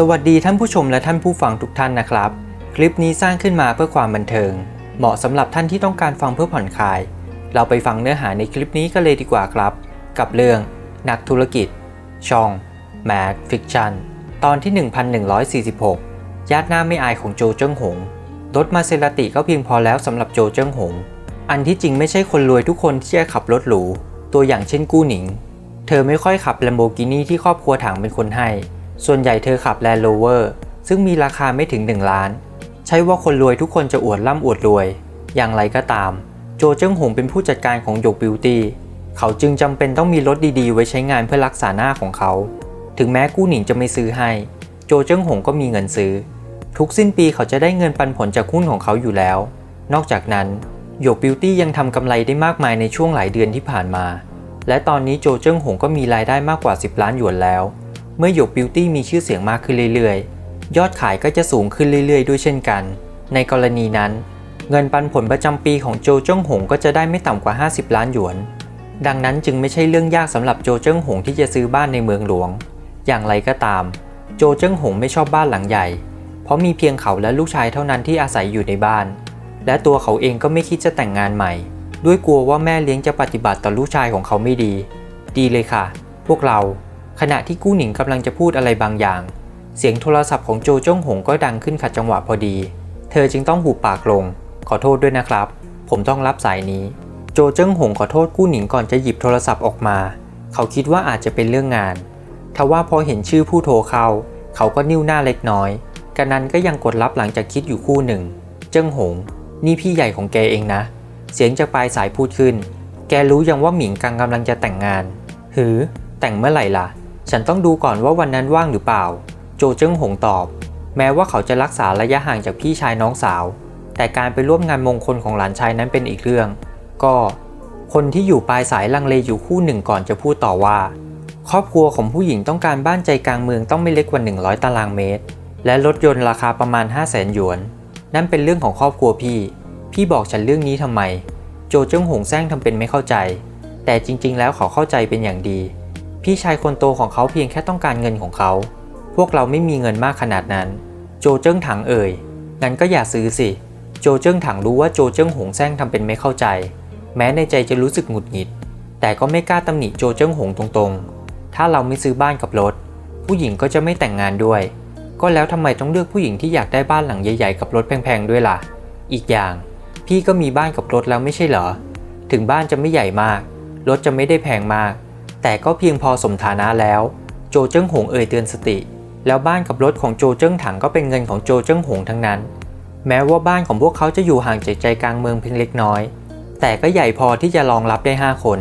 สวัสดีท่านผู้ชมและท่านผู้ฟังทุกท่านนะครับ คลิปนี้สร้างขึ้นมาเพื่อความบันเทิง เหมาะสำหรับท่านที่ต้องการฟังเพื่อผ่อนคลาย เราไปฟังเนื้อหาในคลิปนี้กันเลยดีกว่าครับ กับเรื่อง นักธุรกิจ ช่อง Mad Fiction ตอนที่ 1146 ญาติหน้าไม่อายของโจเจิ้งหงรถมาเซราติก็เพียงพอแล้วสำหรับโจเจิ้งหง อันที่จริงไม่ใช่คนรวยทุกคนที่จะขับรถหรูตัวอย่างเช่นกู้หนิง เธอไม่ค่อยขับ Lamborghini ที่ครอบครัวถังเป็นคนให้ ส่วนใหญ่เธอขับ Land Rover ซึ่งมีราคาไม่ถึง 1 ล้าน ใช่ว่าคนรวยทุกคนจะอวดร่ำอวดรวย อย่างไรก็ตาม โจเจิ้งหงเป็นผู้จัดการของหยกบิวตี้เขาจึงจำเป็นต้องมีรถดีๆ ไว้ใช้งานเพื่อรักษาหน้าของเขา ถึงแม้กู้หนิงจะไม่ซื้อให้ โจเจิ้งหงก็มีเงินซื้อ ทุกสิ้นปีเขาจะได้เงินปันผลจากหุ้นของเขาอยู่แล้ว นอกจากนั้นหยกบิวตี้ยังทำกำไรได้มากมายในช่วงหลายเดือนที่ผ่านมา และตอนนี้โจเจิ้งหงก็มีรายได้มากกว่า 10 ล้านหยวนแล้ว เมื่อหยกบิวตี้มีชื่อเสียงมากขึ้นเรื่อยๆ ยอดขายก็จะสูงขึ้นเรื่อยๆ ด้วยเช่นกัน ในกรณีนั้น เงินปันผลประจำปีของโจเจิ้งหงก็จะได้ไม่ต่ำกว่า 50 ล้านหยวน ดังนั้นจึงไม่ใช่เรื่องยากสำหรับโจเจิ้งหงที่จะซื้อบ้านในเมืองหลวง อย่างไรก็ตาม โจเจิ้งหงไม่ชอบบ้านหลังใหญ่ เพราะมีเพียงเขาและลูกชายเท่านั้นที่อาศัยอยู่ในบ้าน และตัวเขาเองก็ไม่คิดจะแต่งงานใหม่ ด้วยกลัวว่าแม่เลี้ยงจะปฏิบัติต่อลูกชายของเขาไม่ดี ดีเลยค่ะ พวกเรา ขณะที่กู้หนิงกำลังจะพูดอะไรบางอย่าง เสียงโทรศัพท์ของโจเจ้งหงก็ดังขึ้นขัดจังหวะพอดี เธอจึงต้องหูปากลง ขอโทษด้วยนะครับ ผมต้องรับสายนี้ โจเจิ้งหงขอโทษกู้หนิงก่อนจะหยิบโทรศัพท์ออกมา เขาคิดว่าอาจจะเป็นเรื่องงาน ทว่าพอเห็นชื่อผู้โทรเข้า เขาก็นิ้วหน้าเล็กน้อยกันนั้นก็ยังกดรับหลังจากคิดอยู่คู่หนึ่ง เจิ้งหง นี่พี่ใหญ่ของแกเองนะ เสียงจากปลายสายพูดขึ้น แกรู้ยังว่าหมิงกังกำลังจะแต่งงาน หือ แต่งเมื่อไหร่ล่ะ ฉันต้องดูก่อนว่าวันนั้นว่างหรือเปล่า โจเจิ้งหงตอบ แม้ว่าเขาจะรักษาระยะห่างจากพี่ชายน้องสาว แต่การไปร่วมงานมงคลของหลานชายนั้นเป็นอีกเรื่อง ก็ คนที่อยู่ปลายสายลังเลอยู่คู่หนึ่งก่อนจะพูดต่อว่า ครอบครัวของผู้หญิงต้องการบ้านใจกลางเมืองต้องไม่เล็กกว่า 100 ตารางเมตร และรถยนต์ราคาประมาณ 5 0 0แสนหยวน นั่นเป็นเรื่องของครอบครัวพี่ พี่บอกฉันเรื่องนี้ทำไม โจเจิ้งหงแซงทำเป็นไม่เข้าใจ แต่จริง ๆ แล้วเขาเข้าใจเป็นอย่างดี พี่ชายคนโตของเขาเพียงแค่ต้องการเงินของเขา พวกเราไม่มีเงินมากขนาดนั้น โจเจิ้งถังเอ่ย งั้นก็อย่าซื้อสิ โจเจิ้งถังรู้ว่าโจเจิ้งหงแซงทำเป็นไม่เข้าใจ แม้ในใจจะรู้สึกหงุดหงิด แต่ก็ไม่กล้าตำหนิโจเจิ้งหงตรงๆ ถ้าเราไม่ซื้อบ้านกับรถ ผู้หญิงก็จะไม่แต่งงานด้วย ก็แล้วทำไมต้องเลือกผู้หญิงที่อยากได้บ้านหลังใหญ่ๆกับรถแพงๆด้วยล่ะ อีกอย่าง พี่ก็มีบ้านกับรถแล้วไม่ใช่เหรอ ถึงบ้านจะไม่ใหญ่มาก รถจะไม่ได้แพงมาก แต่ก็เพียงพอสมฐานะแล้ว โจเจิ้งหงเอ่ยเตือนสติ แล้วบ้านกับรถของโจเจิ้งถังก็เป็นเงินของโจเจิ้งหงทั้งนั้น แม้ว่าบ้านของพวกเขาจะอยู่ห่างจากใจกลางเมืองเพียงเล็กน้อย แต่ก็ใหญ่พอที่จะรองรับได้ 5 คน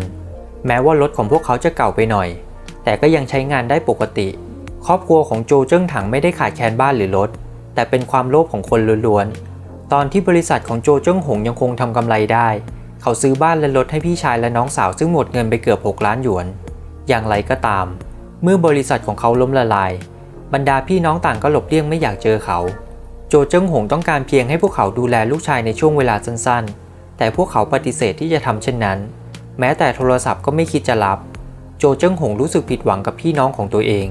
แม้ว่ารถของพวกเขาจะเก่าไปหน่อย แต่ก็ยังใช้งานได้ปกติ ครอบครัวของโจเจิ้งถังไม่ได้ขาดแคลนบ้านหรือรถ แต่เป็นความโลภของคนล้วนๆ ตอนที่บริษัทของโจเจิ้งหงยังคงทำกำไรได้เขาซื้อบ้านและรถให้พี่ชายและน้องสาวซึ่งหมดเงินไปเกือบ 6 ล้านหยวน อย่างไรก็ตาม เมื่อบริษัทของเขาล้มละลาย บรรดาพี่น้องต่างก็หลบเลี่ยงไม่อยากเจอเขา โจเจิ้งหงต้องการเพียงให้พวกเขาดูแลลูกชายในช่วงเวลาสั้นๆ แต่พวกเขาปฏิเสธที่จะทำเช่นนั้น แม้แต่โทรศัพท์ก็ไม่คิดจะรับ โจเจิ้งหงรู้สึกผิดหวังกับพี่น้องของตัวเอง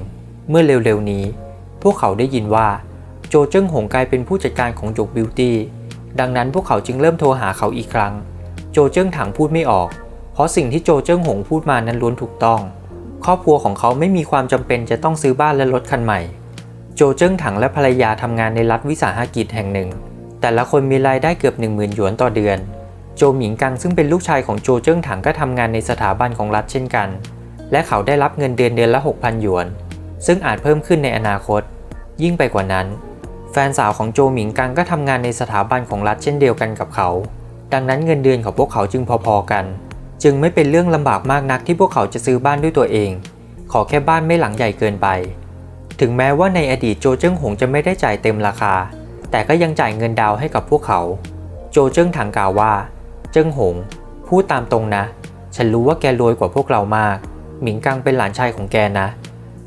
เมื่อเร็วๆนี้ พวกเขาได้ยินว่าโจเจิ้งหงกลายเป็นผู้จัดการของหยกบิวตี้ดังนั้นพวกเขาจึงเริ่มโทรหาเขาอีกครั้ง โจเจิ้งถังพูดไม่ออก เพราะสิ่งที่โจเจิ้งหงพูดมานั้นล้วนถูกต้อง ครอบครัวของเขาไม่มีความจำเป็นจะต้องซื้อบ้านและรถคันใหม่ โจเจิ้งถังและภรรยาทำงานในรัฐวิสาหกิจแห่งหนึ่ง แต่ละคนมีรายได้เกือบ 10,000 หยวนต่อเดือน โจหมิงกังซึ่งเป็นลูกชายของโจเจิ้งถังก็ทำงานในสถาบันของรัฐเช่นกัน และเขาได้รับเงินเดือนเดือนละ 6,000 หยวน ซึ่งอาจเพิ่มขึ้นในอนาคต ยิ่งไปกว่านั้น แฟนสาวของโจหมิงกังก็ทำงานในสถาบันของรัฐเช่นเดียวกันกับเขา ดังนั้นเงินเดือนของพวกเขาจึงพอๆกัน จึงไม่เป็นเรื่องลำบากมากนักที่พวกเขาจะซื้อบ้านด้วยตัวเอง ขอแค่บ้านไม่หลังใหญ่เกินไป ถึงแม้ว่าในอดีตโจเจิ้งหงจะไม่ได้จ่ายเต็มราคา แต่ก็ยังจ่ายเงินดาวให้กับพวกเขา โจเจิ้งถังกล่าวว่า เจิ้งหง พูดตามตรงนะ ฉันรู้ว่าแกรวยกว่าพวกเรามาก หมิงกังเป็นหลานชายของแกนะ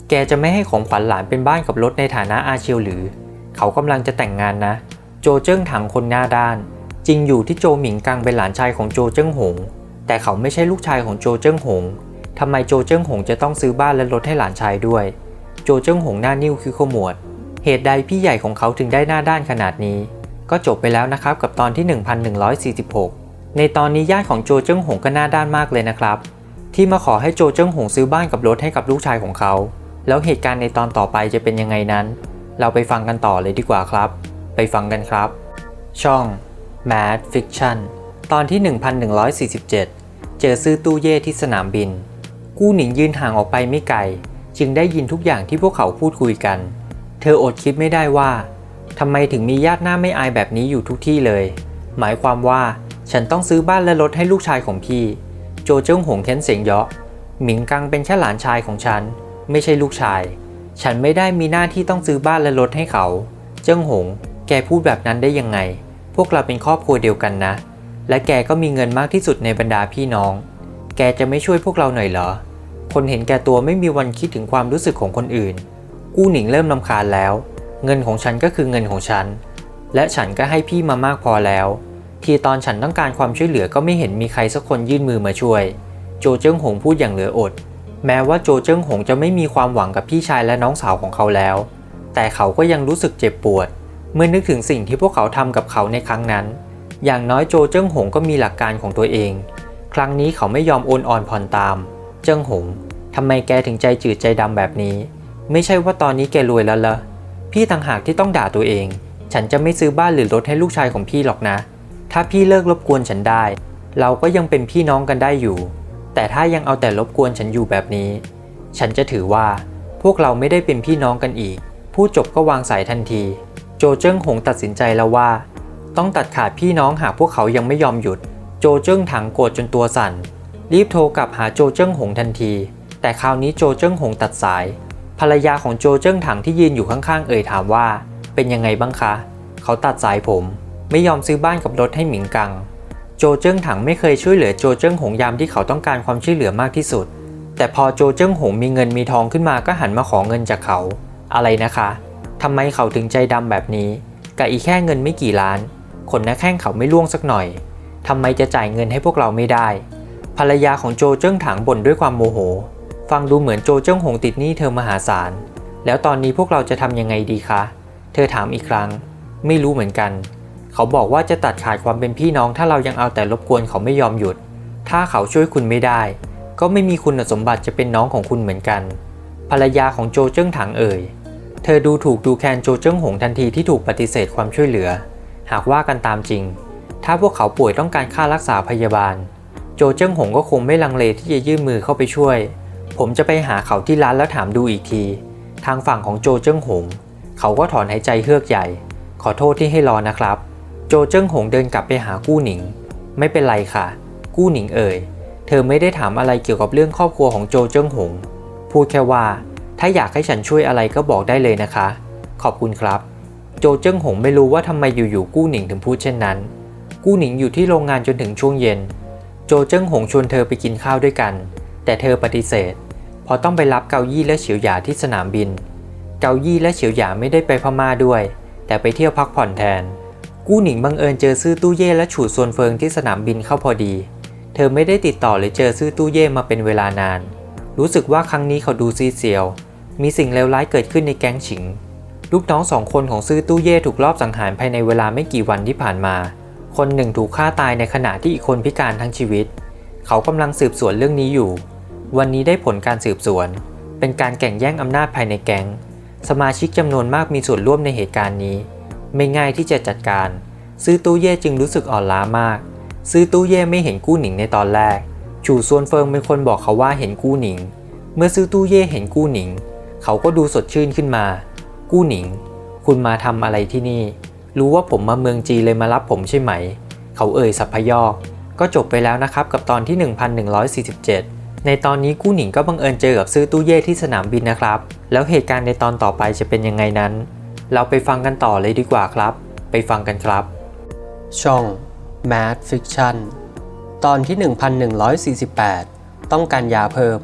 แกจะไม่ให้ของขวัญหลานเป็นบ้านกับรถในฐานะอาเชียวหรือ เขากำลังจะแต่งงานนะ โจเจิ้งถังคนหน้าด้าน จริงอยู่ที่โจหมิงกังเป็นหลานชายของโจเจิ้งหง แต่เขาไม่ใช่ลูกชายของโจเจิ้งหง ทำไมโจเจิ้งหงจะต้องซื้อบ้านและรถให้หลานชายด้วย โจเจิ้งหงหน้านิ้วคือขมวด เหตุใดพี่ใหญ่ของเขาถึงได้หน้าด้านขนาดนี้ ก็จบไปแล้วนะครับกับตอนที่ 1146 ในตอนนี้ญาติของโจเจิ้งหงก็หน้าด้านมากเลยนะครับ ที่มาขอให้โจเจิ้งหงซื้อบ้านกับรถให้กับลูกชายของเขา แล้วเหตุการณ์ในตอนต่อไปจะเป็นยังไงนั้น เราไปฟังกันต่อเลยดีกว่าครับ ไปฟังกันครับ ช่อง Mad Fiction ตอนที่ 1147 เจอซื้อตู้เย่ที่สนามบิน กู้หนิงยืนห่างออกไปไม่ไกล จึงได้ยินทุกอย่างที่พวกเขาพูดคุยกัน เธออดคิดไม่ได้ว่าทำไมถึงมีญาติหน้าไม่อายแบบนี้อยู่ทุกที่เลย หมายความว่าฉันต้องซื้อบ้านและรถให้ลูกชายของพี่ โจเจิ้งหงเค้นเสียงเยาะ หมิงกังเป็นแค่หลานชายของฉัน ไม่ใช่ลูกชาย ฉันไม่ได้มีหน้าที่ต้องซื้อบ้านและรถให้เขา เจิ้งหง แกพูดแบบนั้นได้ยังไง พวกเราเป็นครอบครัวเดียวกันนะ และแกก็มีเงินมากที่สุดในบรรดาพี่น้อง แกจะไม่ช่วยพวกเราหน่อยเหรอ คนเห็นแก่ตัวไม่มีวันคิดถึงความรู้สึกของคนอื่น กู้หนิงเริ่มลำคาญแล้ว เงินของฉันก็คือเงินของฉัน และฉันก็ให้พี่มามากพอแล้ว ทีตอนฉันต้องการความช่วยเหลือก็ไม่เห็นมีใครสักคนยื่นมือมาช่วย โจเจิ้งหงพูดอย่างเหลืออด แม้ว่าโจเจิ้งหงจะไม่มีความหวังกับพี่ชายและน้องสาวของเขาแล้ว แต่เขาก็ยังรู้สึกเจ็บปวด เมื่อนึกถึงสิ่งที่พวกเขาทำกับเขาในครั้งนั้น อย่างน้อยโจเจิ้งหงก็มีหลักการของตัวเอง ครั้งนี้เขาไม่ยอมโอนอ่อนผ่อนตาม เจิ้งหงทำไมแกถึงใจจืดใจดำแบบนี้ ไม่ใช่ว่าตอนนี้แกรวยแล้วละพี่ต่างหากที่ต้องด่าตัวเอง ฉันจะไม่ซื้อบ้านหรือรถให้ลูกชายของพี่หรอกนะ ถ้าพี่เลิกรบกวนฉันได้ เราก็ยังเป็นพี่น้องกันได้อยู่ แต่ถ้ายังเอาแต่รบกวนฉันอยู่แบบนี้ ฉันจะถือว่าพวกเราไม่ได้เป็นพี่น้องกันอีกพูดจบก็วางสายทันที โจเจิ้งหงตัดสินใจแล้วว่า ต้องตัดขาดพี่น้องหากพวกเขายังไม่ยอมหยุด โจเจิ้งถังโกรธจนตัวสั่น รีบโทรกลับหาโจเจิ้งหงทันที แต่คราวนี้โจเจิ้งหงตัดสาย ภรรยาของโจเจิ้งถังที่ยืนอยู่ข้างๆ เอ่ยถามว่า เป็นยังไงบ้างคะ เขาตัดสายผม ไม่ยอมซื้อบ้านกับรถให้หมิงกัง โจเจิ้งถังไม่เคยช่วยเหลือโจเจิ้งหงยามที่เขาต้องการความช่วยเหลือมากที่สุด แต่พอโจเจิ้งหงมีเงินมีทองขึ้นมาก็หันมาขอเงินจากเขา อะไรนะคะทำไมเขาถึงใจดำแบบนี้กับอีแค่เงินไม่กี่ล้าน ขนหน้าแข้งเขาไม่ล่วงสักหน่อยทำไมจะจ่ายเงินให้พวกเราไม่ได้ ภรรยาของโจเจิ้งถังบ่นด้วยความโมโห ฟังดูเหมือนโจเจิ้งหงติดหนี้เธอมหาศาล แล้วตอนนี้พวกเราจะทำยังไงดีคะ เธอถามอีกครั้ง ไม่รู้เหมือนกัน เขาบอกว่าจะตัดขาดความเป็นพี่น้องถ้าเรายังเอาแต่รบกวนเขาไม่ยอมหยุด ถ้าเขาช่วยคุณไม่ได้ ก็ไม่มีคุณสมบัติจะเป็นน้องของคุณเหมือนกัน ภรรยาของโจเจิ้งถังเอ่ย เธอดูถูกดูแคลนโจเจิ้งหงทันทีที่ถูกปฏิเสธความช่วยเหลือ หากว่ากันตามจริง ถ้าพวกเขาป่วยต้องการค่ารักษาพยาบาล โจเจิ้งหงก็คงไม่ลังเลที่จะยื่นมือเข้าไปช่วย ผมจะไปหาเขาที่ร้านแล้วถามดูอีกที ทางฝั่งของโจเจิ้งหง เขาก็ถอนหายใจเฮือกใหญ่ ขอโทษที่ให้รอนะครับ โจเจิ้งหงเดินกลับไปหากู้หนิง ไม่เป็นไรค่ะ กู้หนิงเอ่ย เธอไม่ได้ถามอะไรเกี่ยวกับเรื่องครอบครัวของโจเจิ้งหง พูดแค่ว่า ถ้าอยากให้ฉันช่วยอะไรก็บอกได้เลยนะคะ ขอบคุณครับ โจเจิ้งหงไม่รู้ว่าทำไมอยู่ๆกู้หนิงถึงพูดเช่นนั้น กู้หนิงอยู่ที่โรงงานจนถึงช่วงเย็น โจเจิ้งหงชวนเธอไปกินข้าวด้วยกัน แต่เธอปฏิเสธเพราะต้องไปรับเกายี่และเฉียวหยาที่สนามบิน เกายี่และเฉียวหยาไม่ได้ไปพม่าด้วย แต่ไปเที่ยวพักผ่อนแทน กู้หนิงบังเอิญเจอซื่อตู้เย่และฉูดซวนเฟิงที่สนามบินเข้าพอดี เธอไม่ได้ติดต่อหรือเจอซื่อตู้เย่มาเป็นเวลานาน รู้สึกว่าครั้งนี้เขาดูซีเซียว มีสิ่งเลวร้ายเกิดขึ้นในแก๊งฉิง ลูกน้องสองคนของซื่อตู้เย่ถูกลอบสังหารภายในเวลาไม่กี่วันที่ผ่านมา คนหนึ่งถูกฆ่าตายในขณะที่อีกคนพิการทั้งชีวิต เขากำลังสืบสวนเรื่องนี้อยู่ วันนี้ได้ผลการสืบสวน เป็นการแข่งแย่งอำนาจภายในแก๊ง สมาชิกจำนวนมากมีส่วนร่วมในเหตุการณ์นี้ ไม่ง่ายที่จะจัดการ ซื้อตู้เย่จึงรู้สึกอ่อนล้ามาก ซื้อตู้เย่ไม่เห็นกู้หนิงในตอนแรกฉูซวนเฟิงเป็นคนบอกเขาว่าเห็นกู้หนิง เมื่อซื้อตู้เย่เห็นกู้หนิง เขาก็ดูสดชื่นขึ้นมา กู้หนิง คุณมาทำอะไรที่นี่ รู้ว่าผมมาเมืองจีเลยมารับผมใช่ไหม เขาเอ่ยสัพพยอกก็จบไปแล้วนะครับกับตอนที่ 1147 ในตอนนี้กู้หนิงก็บังเอิญเจอกับซื้อตู้เย่ที่สนามบินนะครับ แล้วเหตุการณ์ในตอนต่อไปจะเป็นยังไงนั้น เราไปฟังกันต่อเลยดีกว่าครับ ไปฟังกันครับ ช่อง Mad Fiction ตอนที่ 1148 ต้องการยาเพิ่ม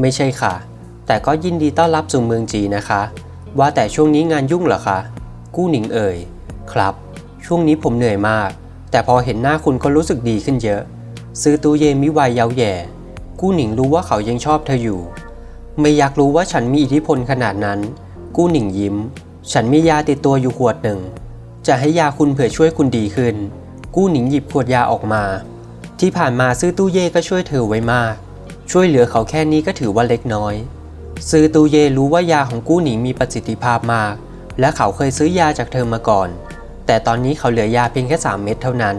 ไม่ใช่ค่ะ แต่ก็ยินดีต้อนรับสู่เมืองจีนะคะ ว่าแต่ช่วงนี้งานยุ่งเหรอคะ กู้หนิงเอ่ย ครับ ช่วงนี้ผมเหนื่อยมาก แต่พอเห็นหน้าคุณก็รู้สึกดีขึ้นเยอะ ซื้อตู้เย็นมิวายเย้าแย่ กู้หนิงรู้ว่าเขายังชอบเธออยู่ ไม่อยากรู้ว่าฉันมีอิทธิพลขนาดนั้น กู้หนิงยิ้ม ฉันมียาติดตัวอยู่ขวดหนึ่ง จะให้ยาคุณเผื่อช่วยคุณดีขึ้น กู้หนิงหยิบขวดยาออกมา ที่ผ่านมาซื้อตู้เย่ก็ช่วยเธอไว้มาก ช่วยเหลือเขาแค่นี้ก็ถือว่าเล็กน้อย ซือตูเยรู้ว่ายาของกู้หนิงมีประสิทธิภาพมาก และเขาเคยซื้อยาจากเธอมาก่อน แต่ตอนนี้เขาเหลือยาเพียงแค่ 3 เม็ดเท่านั้น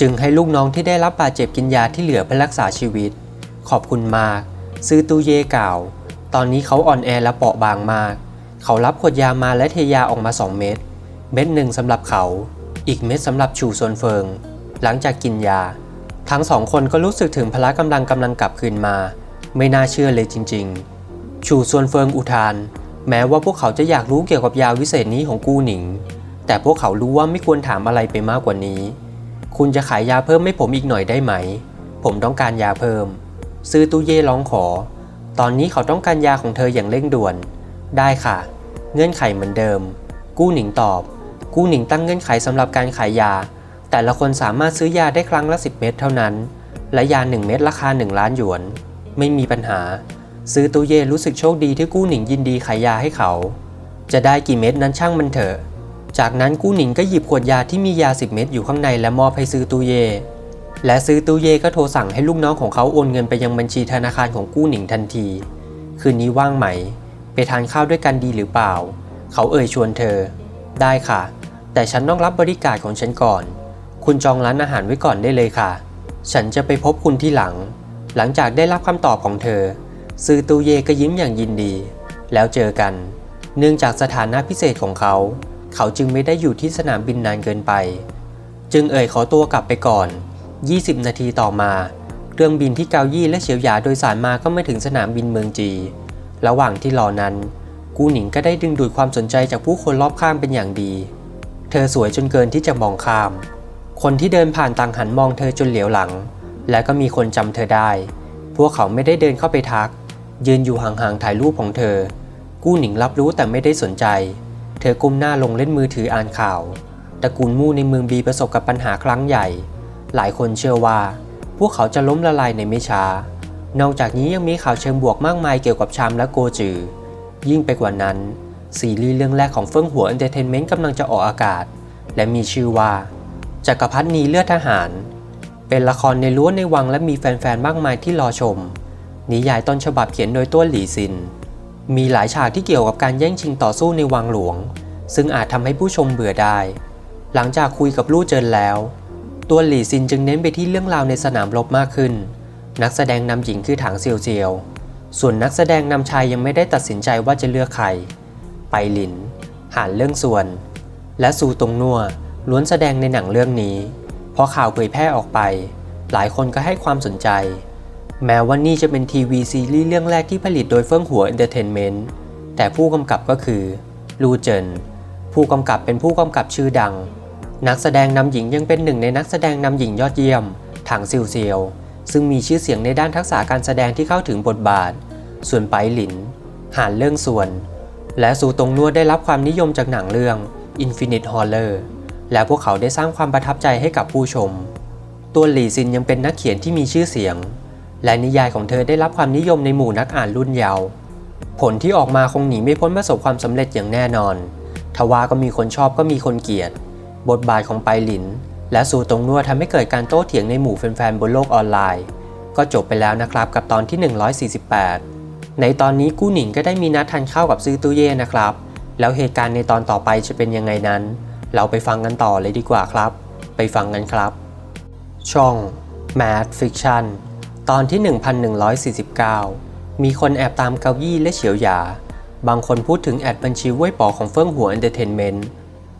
จึงให้ลูกน้องที่ได้รับบาดเจ็บกินยาที่เหลือเพื่อรักษาชีวิต ขอบคุณมาก ซื้อตูเยกล่าว ตอนนี้เขาอ่อนแอและเปราะบางมาก เขารับขวดยามาและเทยาออกมา 2 เม็ด เม็ดหนึ่งสำหรับเขา อีกเม็ดสำหรับชูซวนเฟิง หลังจากกินยา ทั้งสองคนก็รู้สึกถึงพละกำลังกำลังกลับคืนมา ไม่น่าเชื่อเลยจริง ๆ ชูซวนเฟิงอุทาน แม้ว่าพวกเขาจะอยากรู้เกี่ยวกับยาวิเศษนี้ของกู้หนิง แต่พวกเขารู้ว่าไม่ควรถามอะไรไปมากกว่านี้ คุณจะขายยาเพิ่มให้ผมอีกหน่อยได้ไหม ผมต้องการยาเพิ่ม ซื้อตู้เย่ร้องขอ ตอนนี้เขาต้องการยาของเธออย่างเร่งด่วน ได้ค่ะ เงื่อนไขเหมือนเดิม กู้หนิงตอบ กู้หนิงตั้งเงื่อนไขสำหรับการขายยา แต่ละคนสามารถซื้อยาได้ครั้งละ 10 เม็ดเท่านั้น และยา 1 เม็ดราคา 1 ล้านหยวน ไม่มีปัญหา ซื้อตู้เย่รู้สึกโชคดีที่กู้หนิงยินดีขายยาให้เขา จะได้กี่เม็ดนั้นช่างมันเถอะ จากนั้นกู้หนิงก็หยิบขวดยาที่มียา 10 เม็ดอยู่ข้างในและมอบให้ซื้อตู้เย่และซื้อตู้เย่ก็โทรสั่งให้ลูกน้องของเขาโอนเงินไปยังบัญชีธนาคารของกู้หนิงทันที คืนนี้ว่างไหม ไปทานข้าวด้วยกันดีหรือเปล่า เขาเอ่ยชวนเธอ ได้ค่ะ แต่ฉันต้องรับบริการของฉันก่อน คุณจองร้านอาหารไว้ก่อนได้เลยค่ะ ฉันจะไปพบคุณที่หลัง หลังจากได้รับคำตอบของเธอ ซือตูเยก็ยิ้มอย่างยินดี แล้วเจอกัน เนื่องจากสถานะพิเศษของเขา เขาจึงไม่ได้อยู่ที่สนามบินนานเกินไป จึงเอ่ยขอตัวกลับไปก่อน 20 นาทีต่อมาเครื่องบินที่เกายี่และเฉียวหยาโดยสารมาก็ไมาถึงสนามบินเมืองจี ระหว่างที่รอนั้น กูหนิงก็ได้ดึงดูดความสนใจจากผู้คนรอบข้างเป็นอย่างดี เธอสวยจนเกินที่จะมองข้าม คนที่เดินผ่านต่างหันมองเธอจนเหลียวหลัง และก็มีคนจำเธอได้ พวกเขาไม่ได้เดินเข้าไปทัก ยืนอยู่ห่างๆถ่ายรูปของเธอ กู้หนิงรับรู้แต่ไม่ได้สนใจ เธอกุมหน้าลงเล่นมือถืออ่านข่าวตระกูลมู่ในเมืองบีประสบกับปัญหาครั้งใหญ่ หลายคนเชื่อว่า พวกเขาจะล้มละลายในไม่ช้า นอกจากนี้ยังมีข่าวเชิงบวกมากมายเกี่ยวกับชามและโกจือ ยิ่งไปกว่านั้น ซีรีส์เรื่องแรกของเฟิ่งหัวเอนเตอร์เทนเมนต์กำลังจะออกอากาศ และมีชื่อว่าจักรพรรดินีเลือดทหาร เป็นละครในล้วนในวังและมีแฟนๆ มากมายที่รอชม นิยายต้นฉบับเขียนโดยต้วนหลี่ซิน มีหลายฉากที่เกี่ยวกับการแย่งชิงต่อสู้ในวังหลวง ซึ่งอาจทำให้ผู้ชมเบื่อได้ หลังจากคุยกับลู่เจินแล้ว ตัวหลี่ซินจึงเน้นไปที่เรื่องราวในสนามรบมากขึ้น นักแสดงนำหญิงคือถังเซียวเจียว ส่วนนักแสดงนำชายยังไม่ได้ตัดสินใจว่าจะเลือกใคร ไปหลิน หานเรื่องส่วน และซูตงนัวล้วนแสดงในหนังเรื่องนี้พอข่าวเผยแพร่ออกไป หลายคนก็ให้ความสนใจ แม้ว่านี่จะเป็นทีวีซีรีส์เรื่องแรกที่ผลิตโดยเฟิ่งหัวเอนเตอร์เทนเมนต์แต่ผู้กำกับก็คือลูเจนผู้กำกับเป็นผู้กำกับชื่อดัง นักแสดงนำหญิงยังเป็นหนึ่งในนักแสดงนำหญิงยอดเยี่ยม ถังซิวเซียว ซึ่งมีชื่อเสียงในด้านทักษะการแสดงที่เข้าถึงบทบาท ส่วนไปหลิน หานเรื่องส่วน และซูตงนัวได้รับความนิยมจากหนังเรื่อง Infinite Horror และพวกเขาได้สร้างความประทับใจให้กับผู้ชม ตัวหลี่ซินยังเป็นนักเขียนที่มีชื่อเสียง และนิยายของเธอได้รับความนิยมในหมู่นักอ่านรุ่นเยาว์ผลที่ออกมาคงหนีไม่พ้นประสบความสำเร็จอย่างแน่นอน ทว่าก็มีคนชอบก็มีคนเกลียด บทบาทของไปหลิน และซูตรงนัวทำให้เกิดการโต้เถียงในหมู่แฟนๆบนโลกออนไลน์ ก็จบไปแล้วนะครับกับตอนที่ 148 ในตอนนี้กู้หนิงก็ได้มีนัดทานข้าวกับซื้อตู้เย่นะครับ แล้วเหตุการณ์ในตอนต่อไปจะเป็นยังไงนั้น เราไปฟังกันต่อเลยดีกว่าครับ ไปฟังกันครับ ช่อง Mad Fiction ตอนที่ 1149 มีคนแอบตามเกายี่และเฉียวหยา บางคนพูดถึงแอดบัญชีเว่ยป๋อของเฟิ่งหัวเอนเตอร์เทนเมนต์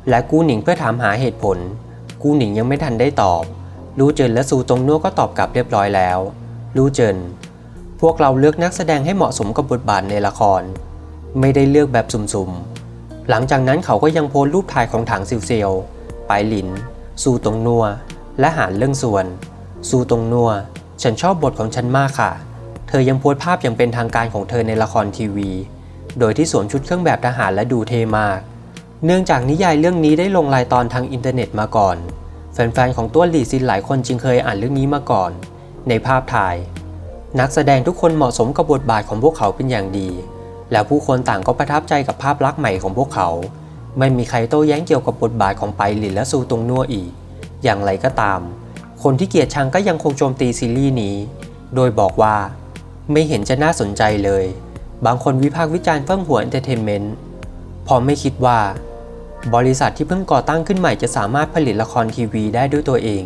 และกู้หนิงเพื่อถามหาเหตุผล กู้หนิงยังไม่ทันได้ตอบ รู้เจินและซูตงนัวก็ตอบกลับเรียบร้อยแล้ว รู้เจิน พวกเราเลือกนักแสดงให้เหมาะสมกับบทบาทในละคร ไม่ได้เลือกแบบสุ่มๆ หลังจากนั้นเขาก็ยังโพสรูปถ่ายของถังซิวเซียวไปหลิน ซูตงนัว และหานเรื่องส่วน ซูตงนัว ฉันชอบบทของฉันมากค่ะ เธอยังโพสภาพอย่างเป็นทางการของเธอในละครทีวี โดยที่สวมชุดเครื่องแบบทหารและดูเท่มาก เนื่องจากนิยายเรื่องนี้ได้ลงรายตอนทางอินเทอร์เน็ตมาก่อน แฟนๆของตัวหลีซินหลายคนจึงเคยอ่านเรื่องนี้มาก่อน ในภาพถ่าย นักแสดงทุกคนเหมาะสมกับบทบาทของพวกเขาเป็นอย่างดี แล้วผู้คนต่างก็ประทับใจกับภาพลักษณ์ใหม่ของพวกเขา ไม่มีใครโต้แย้งเกี่ยวกับบทบาทของไปหลินและซูตงนัวอีก อย่างไรก็ตาม คนที่เกลียดชังก็ยังคงโจมตีซีรีส์นี้ โดยบอกว่า ไม่เห็นจะน่าสนใจเลย บางคนวิพากษ์วิจารณ์เฟิ่องหัวเอนเตอร์เทนเมนต์พอไม่คิดว่า บริษัทที่เพิ่งก่อตั้งขึ้นใหม่จะสามารถผลิตละครทีวีได้ด้วยตัวเอง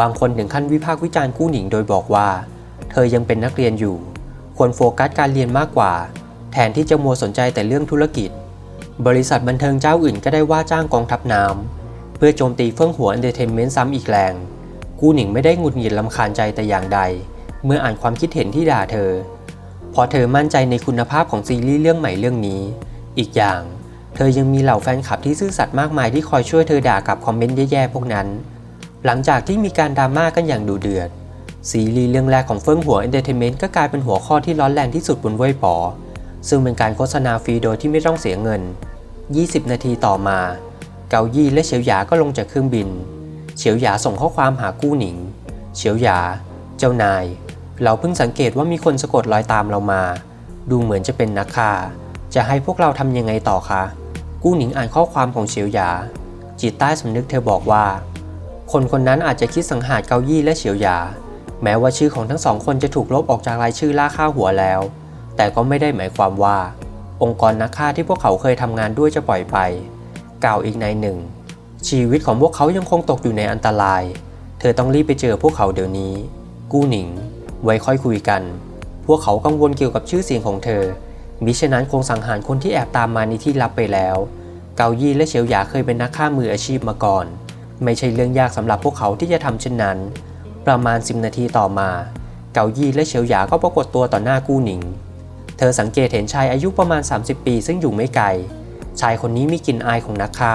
บางคนถึงขั้นวิพากษ์วิจารณ์กู้หนิงโดยบอกว่า เธอยังเป็นนักเรียนอยู่ ควรโฟกัสการเรียนมากกว่า แทนที่จะมัวสนใจแต่เรื่องธุรกิจ บริษัทบันเทิงเจ้าอื่นก็ได้ว่าจ้างกองทัพน้ำเพื่อโจมตีเฟื่องหัวเอนเตอร์เทนเมนต์ซ้ำอีกแรง กูหนิงไม่ได้หงุดหงิดลำคาญใจแต่อย่างใด เมื่ออ่านความคิดเห็นที่ด่าเธอ เพราะเธอมั่นใจในคุณภาพของซีรีส์เรื่องใหม่เรื่องนี้ อีกอย่าง เธอยังมีเหล่าแฟนคลับที่ซื่อสัตย์มากมายที่คอยช่วยเธอด่ากับคอมเมนต์แย่ๆพวกนั้น หลังจากที่มีการดราม่ากันอย่างดูเดือด ซีรีส์เรื่องแรกของเฟิ่งหัวเอนเตอร์เทนเมนต์ก็กลายเป็นหัวข้อที่ร้อนแรงที่สุดบนเว่ยป๋อซึ่งเป็นการโฆษณาฟรีโดยที่ไม่ต้องเสียเงิน 20 นาทีต่อมา เกายี่และเฉียวหยาก็ลงจากเครื่องบิน เฉียวหยาส่งข้อความหากู้หนิง เฉียวหยา เจ้านาย เราเพิ่งสังเกตว่ามีคนสะกดรอยตามเรามา ดูเหมือนจะเป็นนักฆ่า จะให้พวกเราทำยังไงต่อคะ กู้หนิงอ่านข้อความของเฉียวหยา จิตใต้สำนึกเธอบอกว่า คนคนนั้นอาจจะคิดสังหารเกายี่และเฉียวหยา แม้ว่าชื่อของทั้งสองคนจะถูกลบออกจากรายชื่อล่าฆ่าหัวแล้ว แต่ก็ไม่ได้หมายความว่า องค์กรนักฆ่าที่พวกเขาเคยทำงานด้วยจะปล่อยไป กล่าวอีกในหนึ่ง ชีวิตของพวกเขายังคงตกอยู่ในอันตราย เธอต้องรีบไปเจอพวกเขาเดี๋ยวนี้ กู้หนิง ไว้ค่อยคุยกัน พวกเขากังวลเกี่ยวกับชื่อเสียงของเธอ มิฉะนั้นคงสังหารคนที่แอบตามมาในที่ลับไปแล้ว เกายี่และเฉียวหยาเคยเป็นนักฆ่ามืออาชีพมาก่อน ไม่ใช่เรื่องยากสำหรับพวกเขาที่จะทำเช่นนั้น ประมาณ 10 นาทีต่อมา เกายี่และเฉียวหยาก็ปรากฏตัวต่อหน้ากู้หนิง เธอสังเกตเห็นชายอายุประมาณ 30 ปีซึ่งอยู่ไม่ไกล ชายคนนี้มีกลิ่นอายของนักฆ่า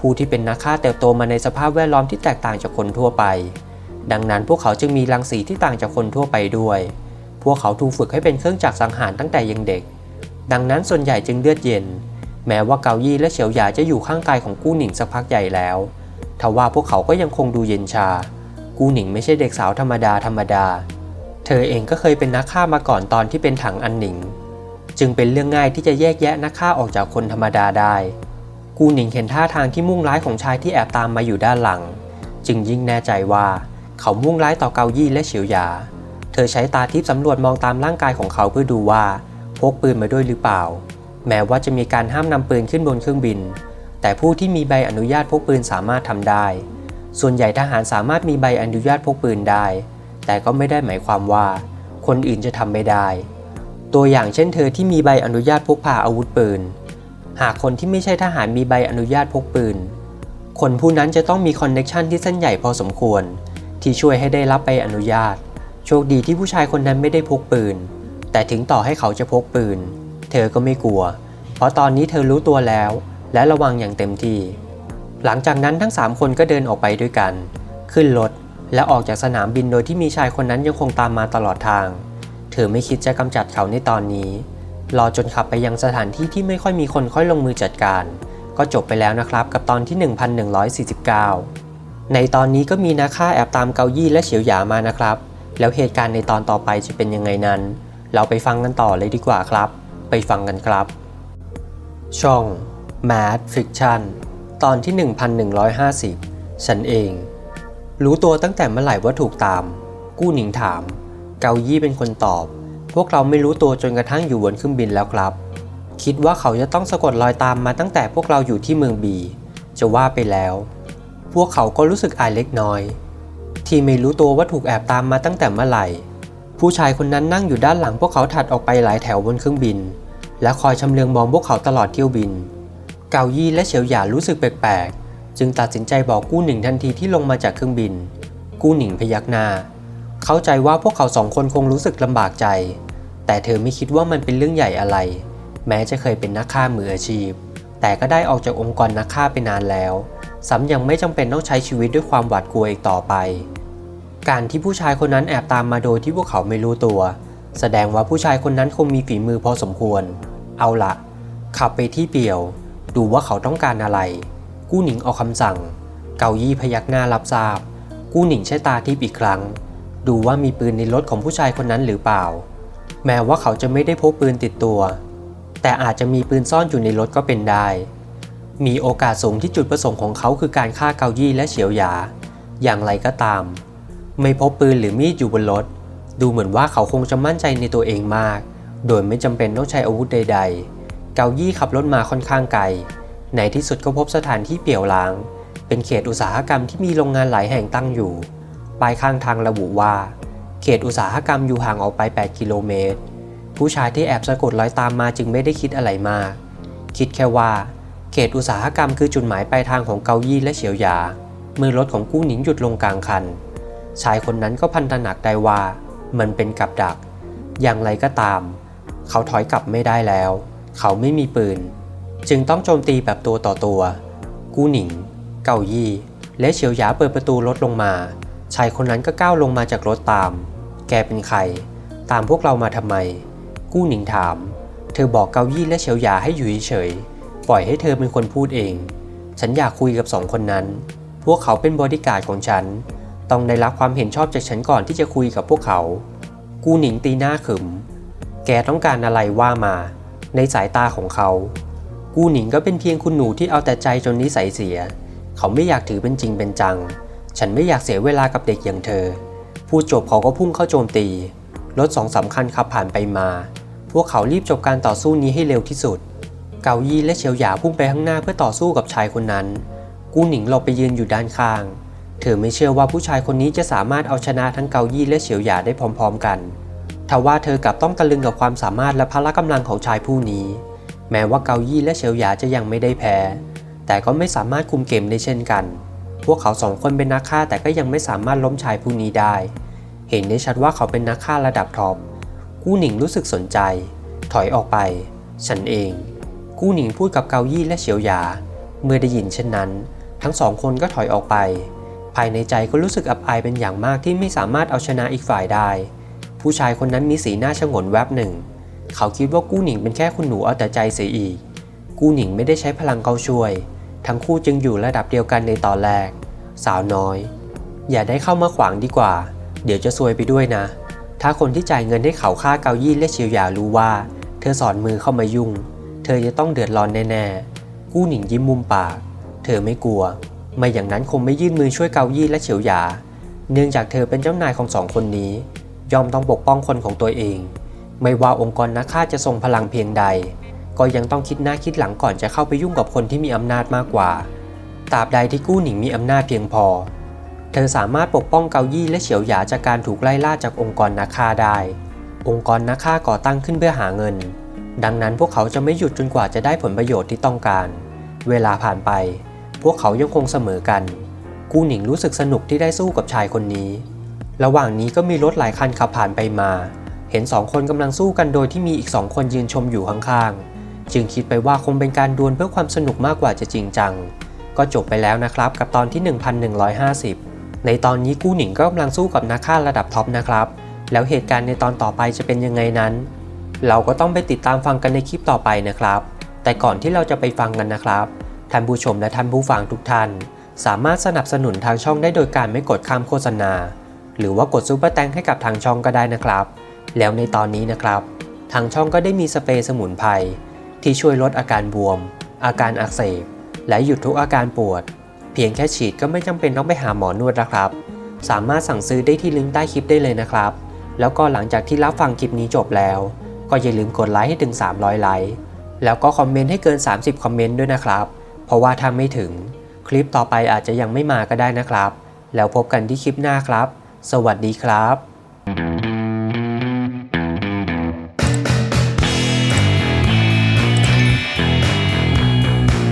ผู้ที่เป็นนักฆ่าเติบโตมาในสภาพแวดล้อมที่แตกต่างจากคนทั่วไป ดังนั้นพวกเขาจึงมีรังสีที่ต่างจากคนทั่วไปด้วย พวกเขาถูกฝึกให้เป็นเครื่องจักรสังหารตั้งแต่ยังเด็ก ดังนั้นส่วนใหญ่จึงเลือดเย็น แม้ว่าเกายี่และเฉียวหยาจะอยู่ข้างกายของกู้หนิงสักพักใหญ่แล้ว ทว่าพวกเขาก็ยังคงดูเย็นชา กู้หนิงไม่ใช่เด็กสาวธรรมดาธรรมดา เธอเองก็เคยเป็นนักฆ่ามาก่อนตอนที่เป็นถังอันหนิง จึงเป็นเรื่องง่ายที่จะแยกแยะนักฆ่าออกจากคนธรรมดาได้ กูหนิงเห็นท่าทางที่มุ่งร้ายของชายที่แอบตามมาอยู่ด้านหลัง จึงยิ่งแน่ใจว่าเขามุ่งร้ายต่อเกายี่และเฉียวหยา เธอใช้ตาทิพย์สำรวจมองตามร่างกายของเขาเพื่อดูว่าพกปืนมาด้วยหรือเปล่า แม้ว่าจะมีการห้ามนำปืนขึ้นบนเครื่องบิน แต่ผู้ที่มีใบอนุญาตพกปืนสามารถทำได้ ส่วนใหญ่ทหารสามารถมีใบอนุญาตพกปืนได้ แต่ก็ไม่ได้หมายความว่า คนอื่นจะทำไม่ได้ ตัวอย่างเช่นเธอที่มีใบอนุญาตพกพาอาวุธปืน หากคนที่ไม่ใช่ทหารมีใบอนุญาตพกปืน คนผู้นั้นจะต้องมีคอนเน็ชันที่เส้นใหญ่พอสมควร ที่ช่วยให้ได้รับใบอนุญาต โชคดีที่ผู้ชายคนนั้นไม่ได้พกปืน แต่ถึงต่อให้เขาจะพกปืน เธอก็ไม่กลัว เพราะตอนนี้เธอรู้ตัวแล้ว และระวังอย่างเต็มที่ หลังจากนั้นทั้ง 3 คนก็เดินออกไปด้วยกัน ขึ้นรถและออกจากสนามบินโดยที่มีชายคนนั้นยังคงตามมาตลอดทาง เธอไม่คิดจะกำจัดเขาในตอนนี้ รอจนขับไปยังสถานที่ที่ไม่ค่อยมีคนค่อยลงมือจัดการ ก็จบไปแล้วนะครับกับตอนที่ 1149 ในตอนนี้ก็มีนาค่าแอบตามเกายี่และเฉียวหยามานะครับ แล้วเหตุการณ์ในตอนต่อไปจะเป็นยังไงนั้น เราไปฟังกันต่อเลยดีกว่าครับ ไปฟังกันครับ ช่อง Mad Fiction ตอนที่ 1150 ฉันเอง รู้ตัวตั้งแต่เมื่อไหร่ว่าถูกตาม กู้หนิงถาม เกายี่เป็นคนตอบ พวกเราไม่รู้ตัวจนกระทั่งอยู่บนเครื่องบินแล้วครับ คิดว่าเขาจะต้องสะกดรอยตามมาตั้งแต่พวกเราอยู่ที่เมืองบี จะว่าไปแล้ว พวกเขาก็รู้สึกอายเล็กน้อย ที่ไม่รู้ตัวว่าถูกแอบตามมาตั้งแต่เมื่อไหร่ ผู้ชายคนนั้นนั่งอยู่ด้านหลังพวกเขาถัดออกไปหลายแถวบนเครื่องบิน และคอยชำเลืองมองพวกเขาตลอดเที่ยวบิน เกายี่และเฉียวหยารู้สึกแปลกๆ จึงตัดสินใจบอกกู้หนิงทันทีที่ลงมาจากเครื่องบิน กู้หนิงพยักหน้า เข้าใจว่าพวกเขาสองคนคงรู้สึกลำบากใจ แต่เธอไม่คิดว่ามันเป็นเรื่องใหญ่อะไร แม้จะเคยเป็นนักฆ่ามืออาชีพ แต่ก็ได้ออกจากองค์กรนักฆ่าไปนานแล้ว ซ้ำยังไม่จำเป็นต้องใช้ชีวิตด้วยความหวาดกลัวอีกต่อไป การที่ผู้ชายคนนั้นแอบตามมาโดยที่พวกเขาไม่รู้ตัว แสดงว่าผู้ชายคนนั้นคงมีฝีมือพอสมควร เอาละขับไปที่เปี่ยว ดูว่าเขาต้องการอะไร กู้หนิงออกคำสั่ง เกายี่พยักหน้ารับทราบ กู้หนิงใช้ตาทิพย์อีกครั้ง ดูว่ามีปืนในรถของผู้ชายคนนั้นหรือเปล่า แม้ว่าเขาจะไม่ได้พกปืนติดตัว แต่อาจจะมีปืนซ่อนอยู่ในรถก็เป็นได้ มีโอกาสสูงที่จุดประสงค์ของเขาคือการฆ่าเกายี่และเฉียวหยา อย่างไรก็ตาม ไม่พบปืนหรือมีดอยู่บนรถ ดูเหมือนว่าเขาคงจะมั่นใจในตัวเองมาก โดยไม่จำเป็นต้องใช้อาวุธใด ๆ เกายี่ขับรถมาค่อนข้างไกล ในที่สุดก็พบสถานที่เปี่ยวล้าง เป็นเขตอุตสาหกรรมที่มีโรงงานหลายแห่งตั้งอยู่ ป้ายข้างทางระบุว่า เขตอุตสาหกรรมอยู่ห่างออกไป 8 กิโลเมตร ผู้ชายที่แอบสะกดรอยตามมาจึงไม่ได้คิดอะไรมาก คิดแค่ว่า เขตอุตสาหกรรมคือจุดหมายปลายทางของเกายี่และเฉียวหยา มือรถของกู้หนิงหยุดลงกลางคัน ชายคนนั้นก็พันตระหนักได้ว่า มันเป็นกับดัก อย่างไรก็ตาม เขาถอยกลับไม่ได้แล้ว เขาไม่มีปืน จึงต้องโจมตีแบบตัวต่อตัว กู้หนิง เกายี่และเฉียวหยาเปิดประตูรถลงมา ชายคนนั้นก็ก้าวลงมาจากรถตาม แกเป็นใคร ตามพวกเรามาทำไม กู้หนิงถาม เธอบอกเกายี่และเฉียวหยาให้อยู่เฉย ปล่อยให้เธอเป็นคนพูดเอง ฉันอยากคุยกับสองคนนั้น พวกเขาเป็นบอดี้การ์ดของฉัน ต้องได้รับความเห็นชอบจากฉันก่อนที่จะคุยกับพวกเขา กู้หนิงตีหน้าขึม แกต้องการอะไรว่ามา ในสายตาของเขา กู้หนิงก็เป็นเพียงคุณหนูที่เอาแต่ใจจนนิสัยเสีย เขาไม่อยากถือเป็นจริงเป็นจัง ฉันไม่อยากเสียเวลากับเด็กอย่างเธอ พูดจบเขาก็พุ่งเข้าโจมตี รถสองสาคัญขับผ่านไปมา พวกเขารีบจบการต่อสู้นี้ให้เร็วที่สุด เกายี่และเฉียวหยาพุ่งไปข้างหน้าเพื่อต่อสู้กับชายคนนั้น กู้หนิงหลบไปยืนอยู่ด้านข้าง เธอไม่เชื่อว่าผู้ชายคนนี้จะสามารถเอาชนะทั้งเกายี่และเฉียวหยาได้พร้อม ๆ กัน ทว่าเธอกลับต้องตะลึงกับความสามารถและพละกำลังของชายผู้นี้ แม้ว่าเกายี่และเฉียวหยาจะยังไม่ได้แพ้ แต่ก็ไม่สามารถคุมเกมได้เช่นกัน วกเขาสองคนเป็นนักฆ่าแต่ก็ยังไม่สามารถล้มชายผู้นี้ได้ เห็นได้ชัดว่าเขาเป็นนักฆ่าระดับท็อป กู้หนิงรู้สึกสนใจ ถอยออกไป ฉันเอง กู้หนิงพูดกับเกายี่และเฉียวหยา เมื่อได้ยินเช่นนั้น ทั้งสองคนก็ถอยออกไป ภายในใจก็รู้สึกอับอายเป็นอย่างมากที่ไม่สามารถเอาชนะอีกฝ่ายได้ ผู้ชายคนนั้นมีสีหน้าชงนแวบหนึ่ง เขาคิดว่ากู้หนิงเป็นแค่คุณหนูเอาแต่ใจเสียอีก กู้หนิงไม่ได้ใช้พลังเขาช่วย ทั้งคู่จึงอยู่ระดับเดียวกันในตอนแรก สาวน้อย อย่าได้เข้ามาขวางดีกว่า เดี๋ยวจะซวยไปด้วยนะ ถ้าคนที่จ่ายเงินให้เขาฆ่าเกายี่และเฉียวหยารู้ว่า เธอสอนมือเข้ามายุ่ง เธอจะต้องเดือดร้อนแน่ๆ กู้หนิงยิ้มมุมปาก เธอไม่กลัว ไม่อย่างนั้นคงไม่ยื่นมือช่วยเกายี่และเฉียวหยา เนื่องจากเธอเป็นเจ้านายของสองคนนี้ ยอมต้องปกป้องคนของตัวเอง ไม่ว่าองค์กรนักฆ่าจะทรงพลังเพียงใด ก็ยังต้องคิดหน้าคิดหลังก่อนจะเข้าไปยุ่งกับคนที่มีอำนาจมากกว่า ตราบใดที่กู้หนิงมีอำนาจเพียงพอ เธอสามารถปกป้องเกายี่และเฉียวหยาจากการถูกไล่ล่าจากองค์กรนักฆ่าได้ องค์กรนักฆ่าก่อตั้งขึ้นเพื่อหาเงิน ดังนั้นพวกเขาจะไม่หยุดจนกว่าจะได้ผลประโยชน์ที่ต้องการ เวลาผ่านไป พวกเขายังคงเสมอกัน กู้หนิงรู้สึกสนุกที่ได้สู้กับชายคนนี้ ระหว่างนี้ก็มีรถหลายคันขับผ่านไปมาเห็นสองคนกำลังสู้กันโดยที่มีอีกสองคนยืนชมอยู่ข้างๆ จึงคิดไปว่าคงเป็นการดวลเพื่อความสนุกมากกว่าจะจริงจัง ก็จบไปแล้วนะครับกับตอนที่ 1150 ในตอนนี้กู้หนิงก็กำลังสู้กับนักฆ่าระดับท็อปนะครับ แล้วเหตุการณ์ในตอนต่อไปจะเป็นยังไงนั้น เราก็ต้องไปติดตามฟังกันในคลิปต่อไปนะครับ แต่ก่อนที่เราจะไปฟังกันนะครับท่านผู้ชมและท่านผู้ฟังทุกท่าน สามารถสนับสนุนทางช่องได้โดยการไม่กดข้ามโฆษณา หรือว่ากดซุปเปอร์แตงให้กับทางช่องก็ได้นะครับ แล้วในตอนนี้นะครับ ทางช่องก็ได้มีสเปรย์สมุนไพร ที่ช่วยลดอาการบวม อาการอักเสบ และหยุดทุกอาการปวด เพียงแค่ฉีดก็ไม่จำเป็นต้องไปหาหมอนวดนะครับ สามารถสั่งซื้อได้ที่ลิงก์ใต้คลิปได้เลยนะครับ แล้วก็หลังจากที่รับฟังคลิปนี้จบแล้ว ก็อย่าลืมกดไลค์ให้ถึง 300 ไลค์แล้วก็คอมเมนต์ให้เกิน 30 คอมเมนต์ด้วยนะครับ เพราะว่าถ้าไม่ถึง คลิปต่อไปอาจจะยังไม่มาก็ได้นะครับ แล้วพบกันที่คลิปหน้าครับ สวัสดีครับ